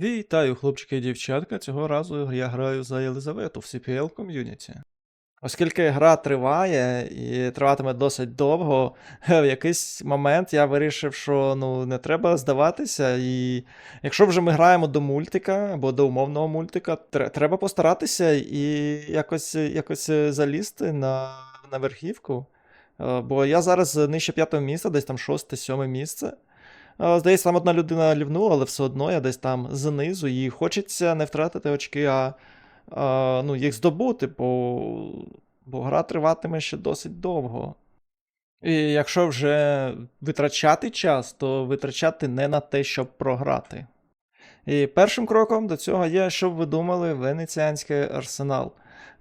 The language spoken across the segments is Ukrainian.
Вітаю, хлопчики і дівчатка. Цього разу я граю за Єлизавету в CPL ком'юніті. Оскільки гра триває і триватиме досить довго, в якийсь момент я вирішив, що ну не треба здаватися. І якщо вже ми граємо до мультика або до умовного мультика, треба постаратися і якось, якось залізти на, на верхівку. Е, Бо я зараз нижче п'ятого місця, десь там шосте-сьоме місце. Здається, там одна людина лівнула, але все одно я десь там знизу, і хочеться не втратити очки, а, а ну, їх здобути, бо, бо гра триватиме ще досить довго. І якщо вже витрачати час, то витрачати не на те, щоб програти. І першим кроком до цього є, щоб ви думали, венеціанський арсенал.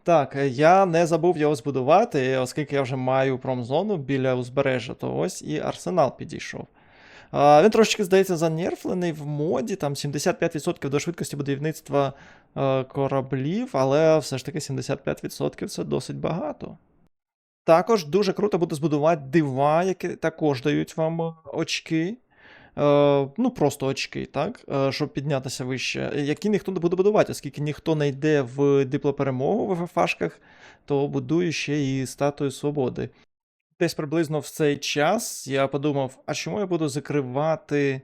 Так, я не забув його збудувати, оскільки я вже маю промзону біля узбережжя, то ось і арсенал підійшов. Він трошечки, здається, занерфлений в моді, там 75% до швидкості будівництва е, кораблів, але все ж таки 75% це досить багато. Також дуже круто буде збудувати дива, які також дають вам е, очки. Е, ну, просто очки, так? Щоб піднятися вище, які ніхто не буде будувати, оскільки ніхто не йде в диплоперемогу в ФФАшках, то будує ще і статую свободи. Десь приблизно в цей час я подумав, а чому я буду закривати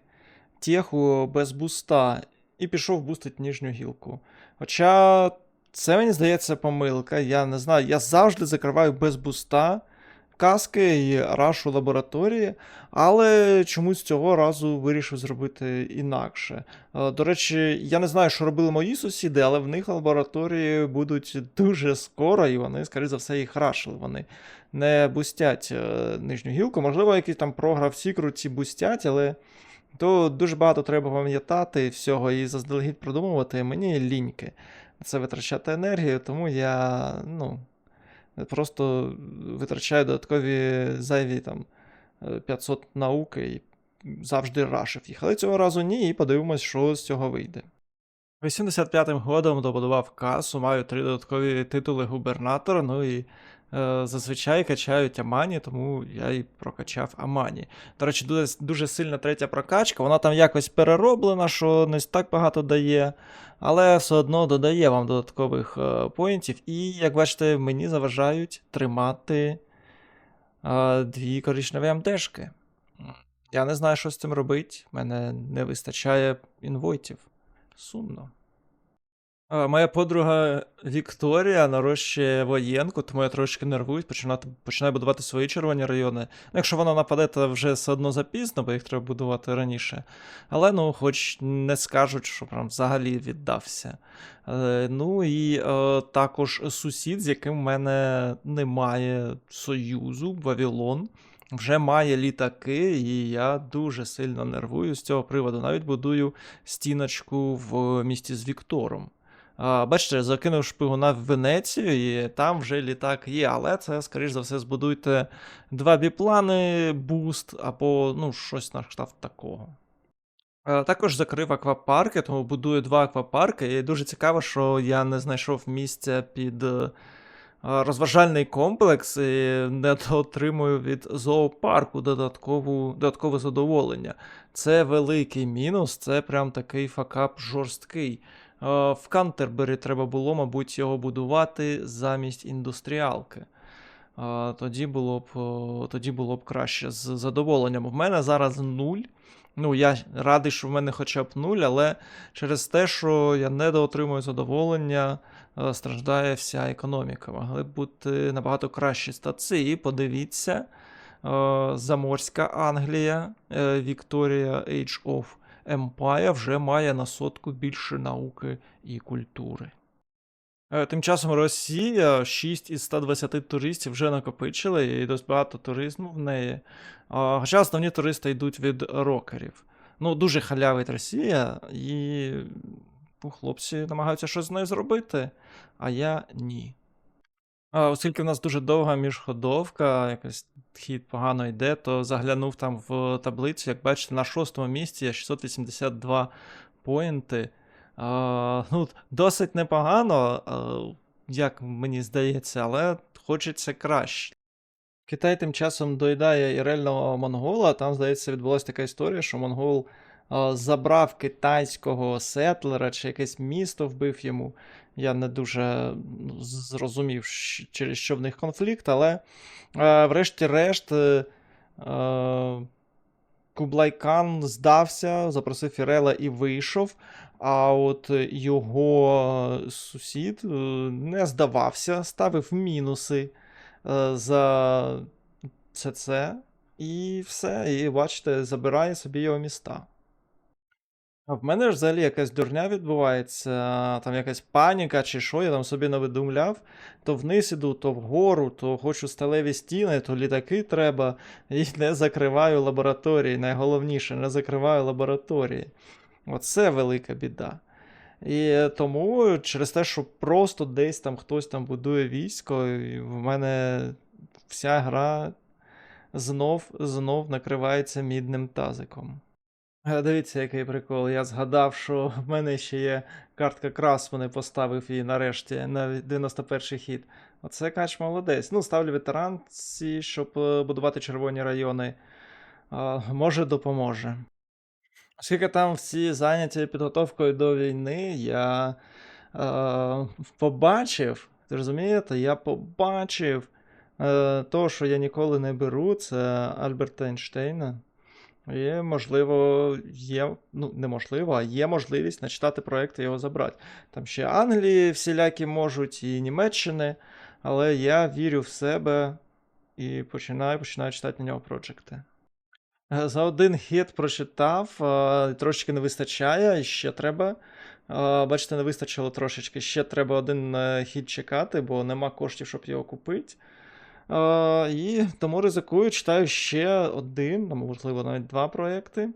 теху без буста? І пішов бустити нижню гілку. Хоча це мені здається помилка, я не знаю, я завжди закриваю без буста каски і рашу лабораторії, але чомусь цього разу вирішив зробити інакше. Е, До речі, я не знаю, що робили мої сусіди, але в них лабораторії будуть дуже скоро, і вони, скоріше за все, їх рашили. Вони не бустять е, нижню гілку. Можливо, якісь там програвці круті бустять, але то дуже багато треба пам'ятати всього і заздалегідь продумувати. Мені ліньки це витрачати енергію, тому я ну, просто витрачаю додаткові зайві там е, 500 науки і завжди рашив їх. Але цього разу ні, і подивимось, що з цього вийде. 85-м годом добудував касу, маю три додаткові титули губернатора, ну і е, зазвичай качають Амані, тому я і прокачав Амані. До речі, дуже, дуже сильна третя прокачка, вона там якось перероблена, що не так багато дає, але все одно додає вам додаткових е, поінтів. І, як бачите, мені заважають тримати е, дві коричневі МДшки. Я не знаю, що з цим робити. Мене не вистачає інвойтів. Сумно. Моя подруга Вікторія нарощує воєнку, тому я трошки нервуюсь, починати, починаю будувати свої червоні райони. Ну, якщо вона нападе, то вже все одно запізно, бо їх треба будувати раніше. Але ну, хоч не скажуть, що прям взагалі віддався. Е, ну і е, також сусід, з яким в мене немає союзу, Вавилон. Вже має літаки, і я дуже сильно нервую з цього приводу. Навіть будую стіночку в місті з Віктором. Бачите, закинув шпигуна в Венецію, і там вже літак є, але це, скоріш за все, збудуйте два біплани, буст або ну, щось на кшталт такого. Е, Також закрив аквапарки, тому будую два аквапарки. І дуже цікаво, що я не знайшов місця під е, розважальний комплекс і не отримую від зоопарку додаткову, додаткове задоволення. Це великий мінус, це прям такий факап жорсткий. Е, В Кантербері треба було, мабуть, його будувати замість індустріалки. Е, Тоді було б, е, тоді було б краще з задоволенням. В мене зараз нуль. Ну, я радий, що в мене хоча б нуль, але через те, що я недоотримую задоволення, страждає вся економіка. Могли б бути набагато кращі. І подивіться, Заморська Англія, Victoria Age of Empire вже має на сотку більше науки і культури. Е, Тим часом Росія 6 із 120 туристів вже накопичила, і досить багато туризму в неї. Хоча основні туристи йдуть від рокерів. Ну, дуже халявить Росія, і ну, хлопці намагаються щось з нею зробити, а я ні. Оскільки в нас дуже довга міжходовка, якось хід погано йде, то заглянув там в таблицю. Як бачите, на шостому місці є 682 поінти. Ну, досить непогано, як мені здається, але хочеться краще. Китай тим часом доїдає ірельного монгола. Там, здається, відбулася така історія, що монгол е, забрав китайського сетлера чи якесь місто вбив йому. Я не дуже ну, зрозумів, через що в них конфлікт, але е, врешті-решт. е, е, Кублайкан здався, запросив Фірела і вийшов. А от його сусід е, не здавався, ставив мінуси е, за це. І все. І бачите, забирає собі його міста. В мене ж взагалі якась дурня відбувається, там якась паніка чи що, я там собі навидумляв, то вниз іду, то вгору, то хочу сталеві стіни, то літаки треба, і не закриваю лабораторії. Найголовніше, не закриваю лабораторії. Оце велика біда. І тому через те, що просто десь там хтось там будує військо, і в мене вся гра знов знов накривається мідним тазиком. Е, Дивіться, який прикол. Я згадав, що в мене ще є картка крас, вони поставив її нарешті на 91-й хід. Оце кач молодець. Ну, ставлю ветеранці, щоб е, будувати червоні райони. А, Може, допоможе. Оскільки там всі зайняті підготовкою до війни, я е, побачив, розумієте, я побачив е, то, що я ніколи не беру, це Альберта Ейнштейна. І, можливо, є, ну, неможливо, а є можливість начитати проекти і його забрати. Там ще Англії всілякі можуть, і Німеччини, але я вірю в себе і починаю, починаю читати на нього проекти. Е, За один хід прочитав, е, трошечки не вистачає, і ще треба. Е, Бачите, не вистачило трошечки. Ще треба один хід чекати, бо нема коштів, щоб його купити. І тому ризикую, читаю ще один, ну, можливо, навіть два проекти,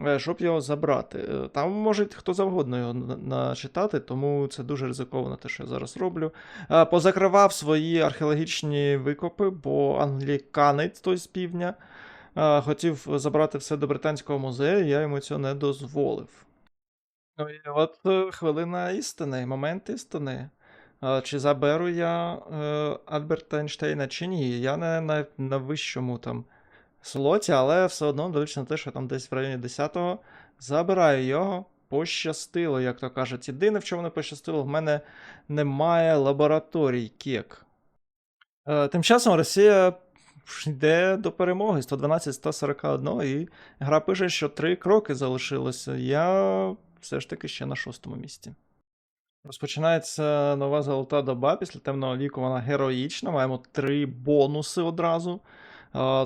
е, щоб його забрати. Е, Там може хто завгодно його начитати, тому це дуже ризиковано те, що я зараз роблю. Е, Позакривав свої археологічні викопи, бо англіканець той з півдня. Хотів забрати все до британського музею, я йому цього не дозволив. Ну і от хвилина істини, момент істини. Чи заберу я е, Альберта Ейнштейна чи ні? Я не на, на вищому там слоті, але все одно, дивлячись на те, що там десь в районі 10-го, забираю його. Пощастило, як то кажуть. Єдине, в чому не пощастило, в мене немає лабораторій кек. Е, Тим часом Росія йде до перемоги 112-141, і гра пише, що три кроки залишилося. Я все ж таки ще на шостому місці. Розпочинається нова золота доба. Після темного віку вона героїчна. Маємо три бонуси одразу.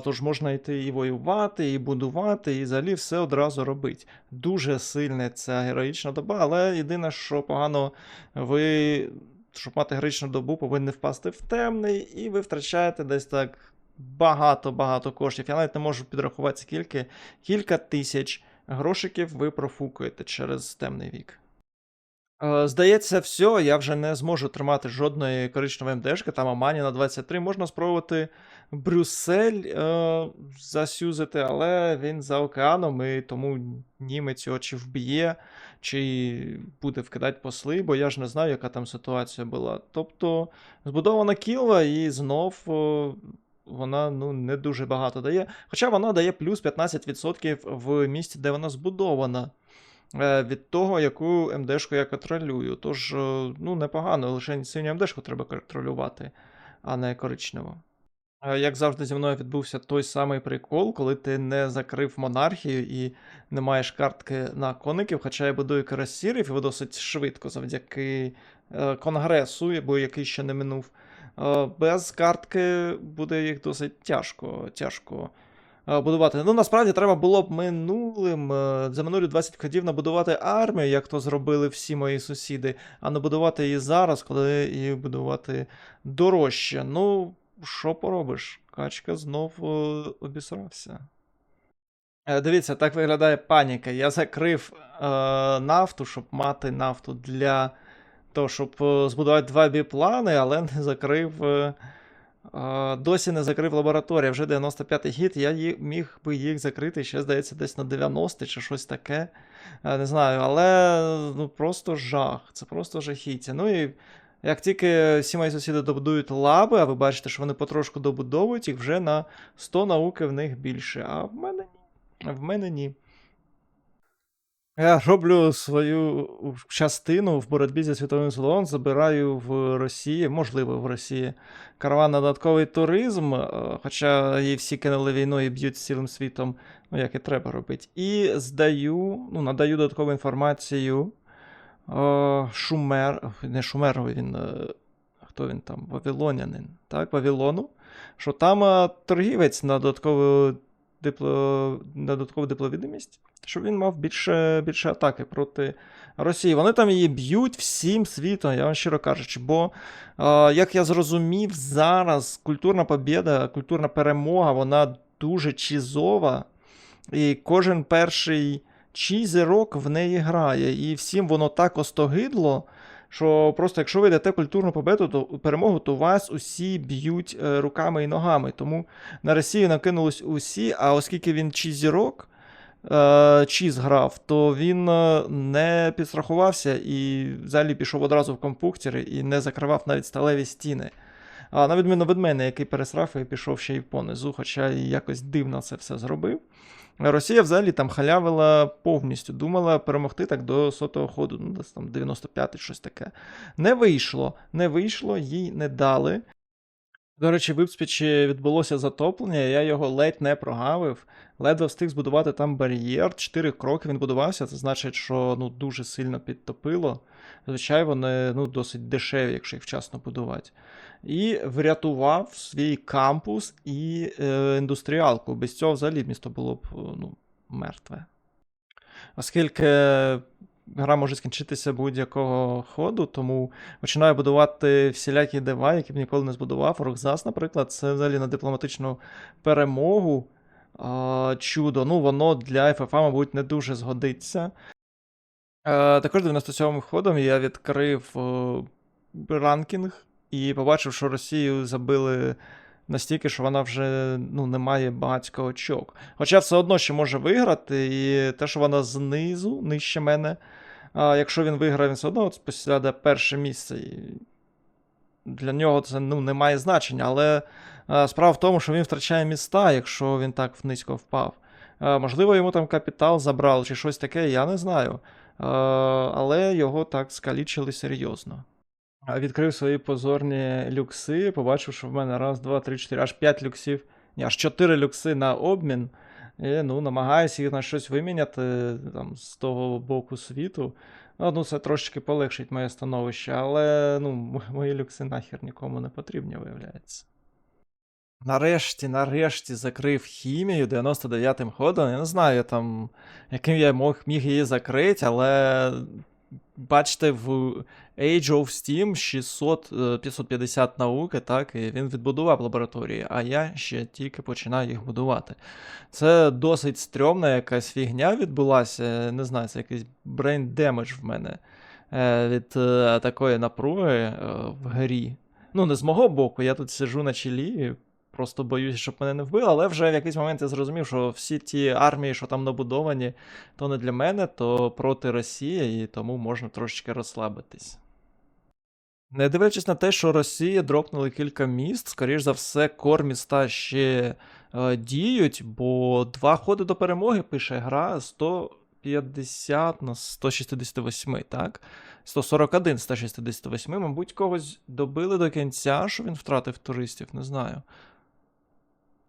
Тож можна йти і воювати, і будувати, і взагалі все одразу робити. Дуже сильна ця героїчна доба, але єдине, що погано, ви, щоб мати героїчну добу, повинні впасти в темний, і ви втрачаєте десь так багато-багато коштів. Я навіть не можу підрахувати скільки. Кілька тисяч грошиків ви профукуєте через темний вік. Е, Здається, все, я вже не зможу тримати жодної коричневої МДшки, там Амані на 23. Можна спробувати Брюссель е, засюзити, але він за океаном, і тому німець його чи вб'є, чи буде вкидати посли, бо я ж не знаю, яка там ситуація була. Тобто збудована кілла, і знов о, вона ну, не дуже багато дає. Хоча вона дає плюс 15% в місті, де вона збудована е, від того, яку МДшку я контролюю. Тож, е, ну, непогано, лише синю МДшку треба контролювати, а не коричневу. Е, Як завжди, зі мною відбувся той самий прикол, коли ти не закрив монархію і не маєш картки на коників, хоча я будую карасірів, ви досить швидко завдяки е, конгресу, бо який ще не минув. Е, Без картки буде їх досить тяжко, тяжко е, будувати. Ну, насправді треба було б минулим е, за минулі 20 ходів набудувати армію, як то зробили всі мої сусіди, а не будувати її зараз, коли її будувати дорожче. Ну, що поробиш? Качка знов е, обісрався. Е, Дивіться, так виглядає паніка. Я закрив е, нафту, щоб мати нафту для того, щоб е, збудувати два біплани, але не закрив. Е, е, досі не закрив лабораторію. Вже 95-й гід, я міг би їх закрити ще, здається, десь на 90 чи щось таке. Е, не знаю, але ну, просто жах. Це просто жахіття. Ну і як тільки всі мої сусіди добудують лаби, а ви бачите, що вони потрошку добудовують, їх вже на 100 науки в них більше. А в мене ні. В мене ні. Я роблю свою частину в боротьбі зі світовим злом, забираю в Росії, можливо, в Росії караван на додатковий туризм, е, хоча її всі кинули війну і б'ють цілим світом, ну як і треба робити. І здаю, ну, надаю додаткову інформацію е, Шумер, не Шумерові, він. е, Хто він там? Вавилонянин, так, Вавилону, що там торгівець на додаткову дипло, додаткову дипловідомість, щоб він мав більше, більше атаки проти Росії. Вони там її б'ють всім світом, я вам щиро кажучи. Бо, як я зрозумів, зараз культурна побєда, культурна перемога, вона дуже чізова. І кожен перший чізерок в неї грає. І всім воно так остогидло, що просто якщо ви йдете культурну победу, то перемогу, то вас усі б'ють е, руками і ногами. Тому на Росію накинулись усі, а оскільки він чізірок, е, чіз грав, то він е, не підстрахувався і взагалі пішов одразу в компуктери і не закривав навіть сталеві стіни. А на відміну від мене, який пересрав і пішов ще й понизу, хоча і якось дивно це все зробив. Росія взагалі там халявила повністю, думала перемогти так до сотого ходу, ну десь там 95 щось таке. Не вийшло, не вийшло, їй не дали. До речі, в Іпспічі відбулося затоплення, я його ледь не прогавив, ледве встиг збудувати там бар'єр. Чотири кроки він будувався, це значить, що ну, дуже сильно підтопило. Звичайно, вони ну, досить дешеві, якщо їх вчасно будувати. І врятував свій кампус і е, індустріалку. Без цього взагалі місто було б ну, мертве. Оскільки гра може скінчитися будь-якого ходу, тому починаю будувати всілякі дива, які б ніколи не збудував. Рокзас, наприклад, це взагалі на дипломатичну перемогу. А, чудо. Ну, воно для FFA, мабуть, не дуже згодиться. Е, також 97-м ходом я відкрив е, ранкінг і побачив, що Росію забили настільки, що вона вже ну, не має багатько очок. Хоча все одно ще може виграти, і те, що вона знизу, нижче мене. А якщо він виграє, він все одно от посяде перше місце. І для нього це ну, не має значення. Але справа в тому, що він втрачає міста, якщо він так низько впав. Можливо, йому там капітал забрали чи щось таке, я не знаю. Але його так скалічили серйозно. Відкрив свої позорні люкси, побачив, що в мене раз, два, три, чотири, аж п'ять люксів. Ні, аж чотири люкси на обмін. І ну, намагаюся їх на щось виміняти там, з того боку світу. Ну, це трошечки полегшить моє становище, але ну, мої люкси нахер нікому не потрібні, виявляється. Нарешті, нарешті закрив хімію 99-м ходом. Я не знаю, там, яким я мог, міг її закрити, але бачите, в Age of Steam 600, е, 550 науки, так, і він відбудував лабораторії, а я ще тільки починаю їх будувати. Це досить стрьомна якась фігня відбулася. Не знаю, це якийсь brain damage в мене е, від е, такої напруги е, в грі. Ну, не з мого боку, я тут сижу на чолі, просто боюсь, щоб мене не вбили, але вже в якийсь момент я зрозумів, що всі ті армії, що там набудовані, то не для мене, то проти Росії, і тому можна трошечки розслабитись. Не дивлячись на те, що Росія дропнули кілька міст, скоріш за все, кор міста ще е, діють, бо два ходи до перемоги пише гра 150 на 168, так? 141 168, мабуть, когось добили до кінця, що він втратив туристів, не знаю.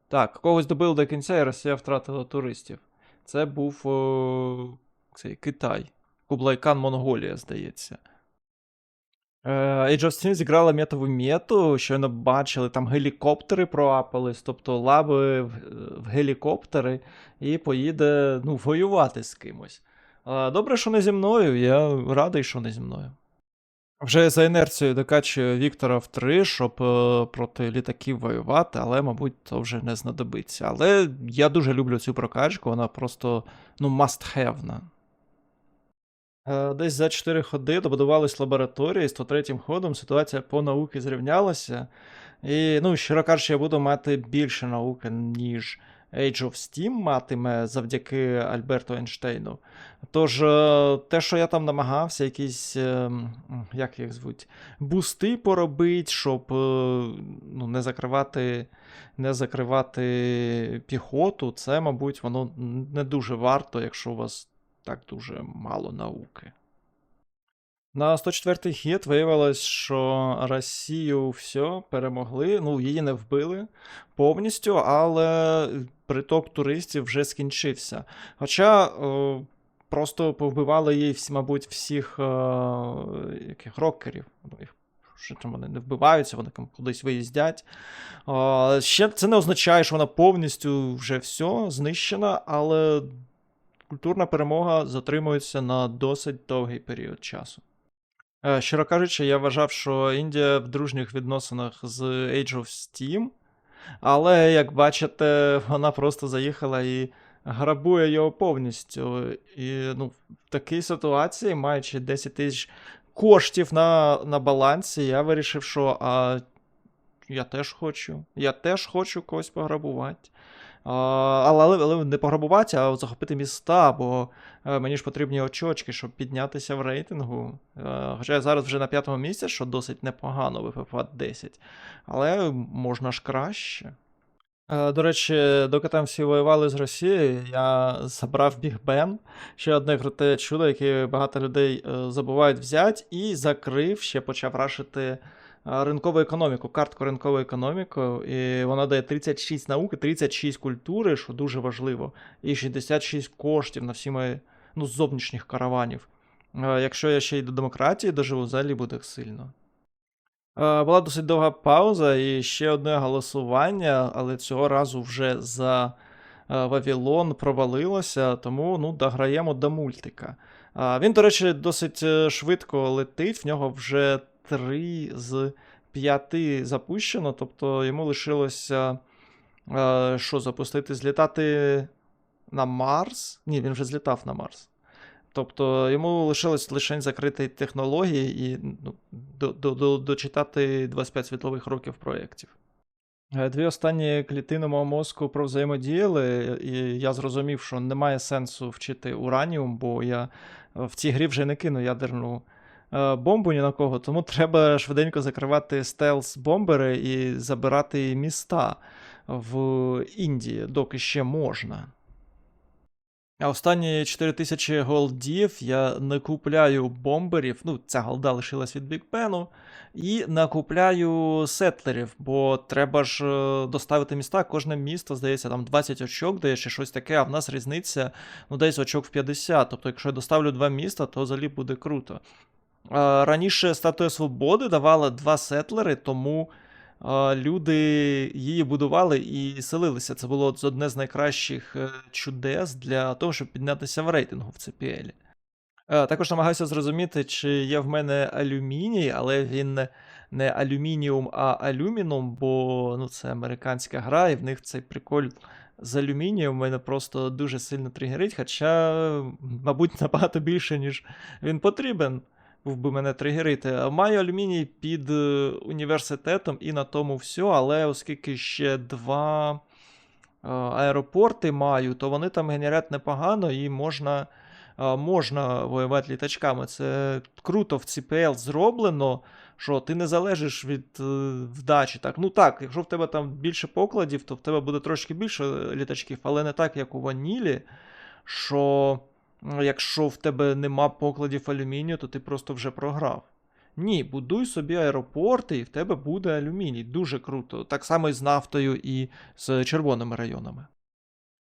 Так, когось добили до кінця, і Росія втратила туристів. Це був о, цей Китай. Кублайкан Монголія, здається. Е, Age of Steam зіграла метову мету, щойно бачили, там гелікоптери проапались, тобто лаби в, в гелікоптери і поїде ну, воювати з кимось. Е, Добре, що не зі мною, я радий, що не зі мною. Вже за інерцією докачує Віктора в 3, щоб е, проти літаків воювати, але, мабуть, то вже не знадобиться. Але я дуже люблю цю прокачку, вона просто ну, must-have. Е, Десь за 4 ходи добудувались лабораторії, 103 м ходом ситуація по науці зрівнялася. І, ну, щиро кажучи, я буду мати більше науки, ніж Age of Steam матиме завдяки Альберту Ейнштейну. Тож, е, те, що я там намагався, якісь, е, як їх звуть, бусти поробити, щоб е, ну, не закривати, не закривати піхоту, це, мабуть, воно не дуже варто, якщо у вас так дуже мало науки. На 104-й хід виявилось, що Росію все перемогли. Ну, її не вбили повністю, але приток туристів вже скінчився. Хоча е, просто повбивали її, мабуть, всіх е, яких рокерів. Ну, що там вони не вбиваються, вони кудись виїздять. Е, ще це не означає, що вона повністю вже все знищена, але культурна перемога затримується на досить довгий період часу. Е, Щиро кажучи, я вважав, що Індія в дружніх відносинах з Age of Steam, але, як бачите, вона просто заїхала і грабує його повністю. І ну, в такій ситуації, маючи 10 тисяч коштів на, на балансі, я вирішив, що а, я теж хочу. Я теж хочу когось пограбувати. Але, але, але не пограбувати, а захопити міста, бо е, мені ж потрібні очочки, щоб піднятися в рейтингу. Е, Хоча я зараз вже на п'ятому місці, що досить непогано, ВПП 10. Але можна ж краще. Е, До речі, доки там всі воювали з Росією, я забрав Біг Бен, ще одне круте чудо, яке багато людей забувають взяти, і закрив, ще почав рашити ринкову економіку, картку ринкову економіку, і вона дає 36 науки, 36 культури, що дуже важливо, і 66 коштів на всі мої ну, зовнішніх караванів. Якщо я ще й до демократії доживу, взагалі буде сильно. Була досить довга пауза і ще одне голосування, але цього разу вже за е, Вавилон провалилося, тому ну, дограємо до мультика. Він, до речі, досить е, швидко летить, в нього вже три з п'яти запущено, тобто йому лишилося е, що запустити? Злітати на Марс? Ні, він вже злітав на Марс. Тобто йому лишилось лише закрити технології і ну, до, до, до, дочитати 25 світлових років проєктів. Е, Дві останні клітини мого мозку провзаємодіяли, і я зрозумів, що немає сенсу вчити ураніум, бо я в цій грі вже не кину ядерну бомбу ні на кого, тому треба швиденько закривати стелс-бомбери і забирати міста в Індії, доки ще можна. А останні 4000 голдів я не купляю бомберів. Ну, ця голда лишилась від Бікбену. І накупляю сетлерів, бо треба ж е, доставити міста. Кожне місто, здається, там 20 очок дає чи щось таке, а в нас різниця ну, десь очок в 50. Тобто, якщо я доставлю два міста, то взагалі буде круто. А, Раніше Статуя Свободи давала два сетлери, тому люди її будували і селилися. Це було одне з найкращих е, чудес для того, щоб піднятися в рейтингу в CPL. Е, Також намагаюся зрозуміти, чи є в мене алюміній, але він не, не алюмініум, а алюміном, бо ну, це американська гра, і в них цей приколь з алюмінієм мене просто дуже сильно тригерить, хоча, мабуть, набагато більше, ніж він потрібен. Би мене тригерити. Маю алюміній під е, університетом і на тому все, але оскільки ще два е, аеропорти маю, то вони там генерять непогано і можна, е, можна воювати літачками. Це круто в CPL зроблено, що ти не залежиш від е, вдачі. Так, ну так, якщо в тебе там більше покладів, то в тебе буде трошки більше літачків, але не так, як у Ванілі, що якщо в тебе нема покладів алюмінію, то ти просто вже програв. Ні, будуй собі аеропорти, і в тебе буде алюміній. Дуже круто. Так само і з нафтою, і з червоними районами.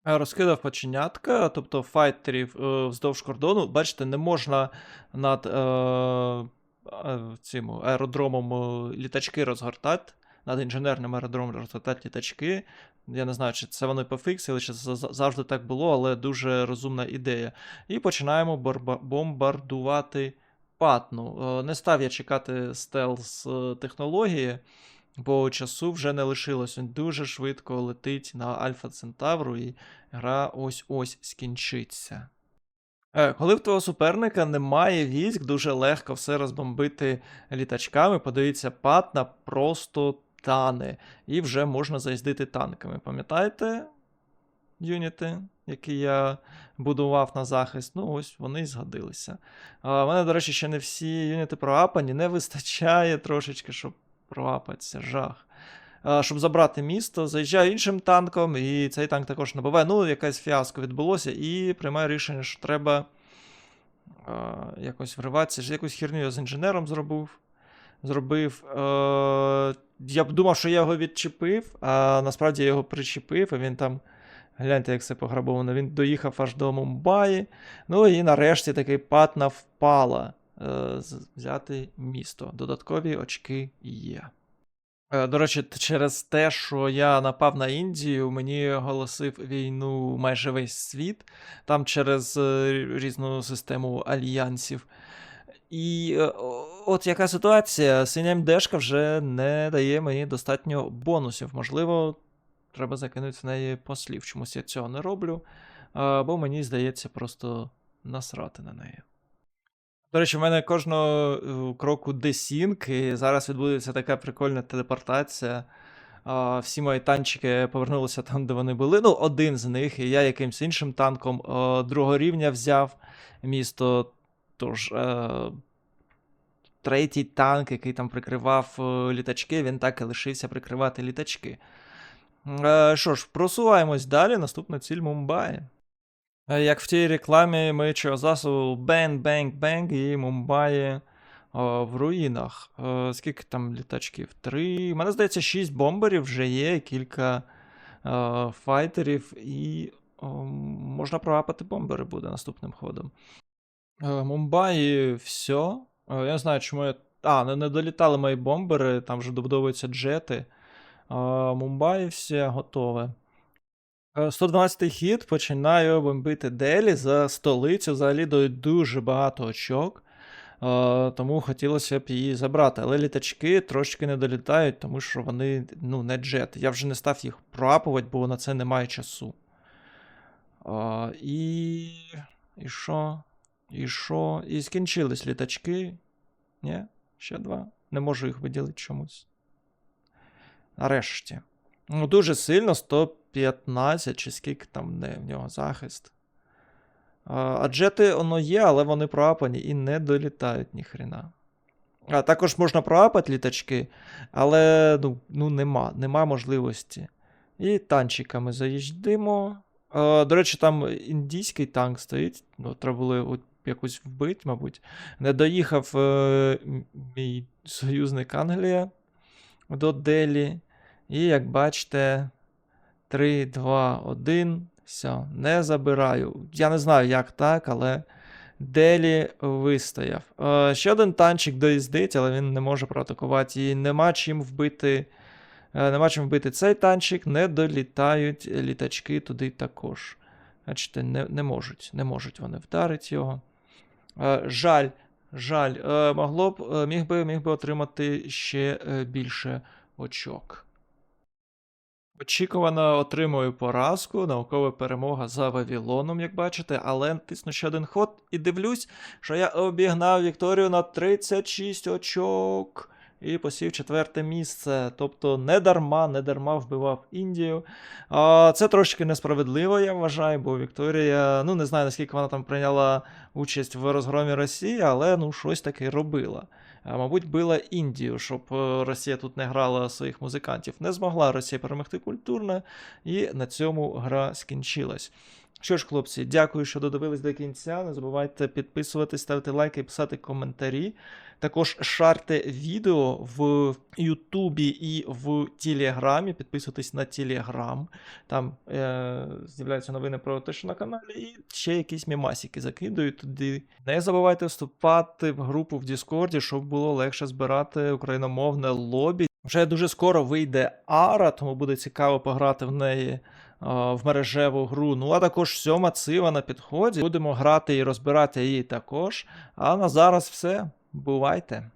Е, Розкидав поченятка, тобто файтерів е, вздовж кордону. Бачите, не можна над е, е, цим аеродромом літачки розгортати, над інженерним аеродромом розгортати літачки. Я не знаю, чи це вони пофіксили, чи це завжди так було, але дуже розумна ідея. І починаємо бомбардувати патну. Е, Не став я чекати стелс е, технології, бо часу вже не лишилось. Він дуже швидко летить на Альфа Центавру, і гра ось-ось скінчиться. Е, Коли в твого суперника немає військ, дуже легко все розбомбити літачками. Подивіться, патна просто тане, і вже можна заїздити танками. Пам'ятаєте юніти, які я будував на захист? Ну, ось вони і згодилися. А, в мене, до речі, ще не всі юніти проапані, не вистачає трошечки, щоб проапатися, жах. Щоб забрати місто, заїжджаю іншим танком, і цей танк також набиває. Ну, якась фіаско відбулося, і приймаю рішення, що треба а, якось вриватися. Якусь херню я з інженером зробив. Зробив. Е, я б думав, що я його відчепив, а насправді я його причепив, і він там. Гляньте, як це пограбовано. Він доїхав аж до Мумбаї. Ну і нарешті такий патна впала. Е, взяти місто. Додаткові очки є. Е, До речі, через те, що я напав на Індію, мені оголосив війну майже весь світ, там через е, різну систему альянсів. І е, от яка ситуація, синя МДшка вже не дає мені достатньо бонусів. Можливо, треба закинути в неї послів. Чомусь я цього не роблю, бо мені здається просто насрати на неї. До речі, в мене кожного е, кроку десінк, і зараз відбудеться така прикольна телепортація. Всі мої танчики повернулися там, де вони були. Ну, один з них, і я якимсь іншим танком е, другого рівня взяв місто. Тож, е, третій танк, який там прикривав е, літачки, він так і лишився прикривати літачки. Е, що ж, просуваємось далі. Наступна ціль Мумбаї. Е, Як в тій рекламі миючого засобу бенг, бенг, бенг і Мумбаї в руїнах. Скільки там літачків? Три. Мене здається, шість бомберів вже є, кілька файтерів, і можна проапати бомбери буде наступним ходом. Мумбаї все. Е, Я не знаю, чому я. А, не, не долітали мої бомбери, там вже добудовуються джети. Е, Мумбаї все готове. Е, 112-й хід починаю бомбити Делі за столицю. Взагалі дають дуже багато очок. Е, Тому хотілося б її забрати. Але літачки трошки не долітають, тому що вони ну, не джети. Я вже не став їх проапувати, бо на це немає часу. І. І що? І що? І скінчились літачки. Ні? Ще два. Не можу їх виділити чомусь. Нарешті. Ну, дуже сильно 115, чи скільки там не в нього захист. А, джети воно є, але вони проапані і не долітають ніхрена. А також можна проапати літачки, але ну, ну нема, нема можливості. І танчиками заїжджаємо. До речі, там індійський танк стоїть. Ну, треба було якось вбити, мабуть. Не доїхав е, мій союзник Англія до Делі. І як бачите, 3, 2, 1. Все, не забираю. Я не знаю, як так, але Делі вистояв. Е, ще один танчик доїздить, але він не може проатакувати. І нема чим вбити. е, Нема чим вбити цей танчик, не долітають літачки туди також. Бачите, не, не можуть, не можуть вони вдарити його. Е, жаль, жаль, е, могло б, е, міг би, міг би отримати ще більше очок. Очікувано отримую поразку, наукова перемога за Вавілоном, як бачите, але тисну ще один ход і дивлюсь, що я обігнав Вікторію на 36 очок і посів четверте місце. Тобто не дарма, не дарма вбивав Індію. А, це трошки несправедливо, я вважаю, бо Вікторія, ну не знаю, наскільки вона там прийняла участь в розгромі Росії, але ну щось таке робила. А, Мабуть, била Індію, щоб е, Росія тут не грала своїх музикантів. Не змогла Росія перемогти культурно, і на цьому гра скінчилась. Що ж, хлопці, дякую, що додивились до кінця. Не забувайте підписуватись, ставити лайки і писати коментарі. Також шарте відео в Ютубі і в Телеграмі. Підписуйтесь на Телеграм. Там е- з'являються новини про те, що на каналі, і ще якісь мімасики закидую туди. Не забувайте вступати в групу в Діскорді, щоб було легше збирати україномовне лобі. Вже дуже скоро вийде Ара, тому буде цікаво пограти в неї в мережеву гру. Ну а також сьома цива на підході. Будемо грати і розбирати її також. А на зараз все. Бувайте!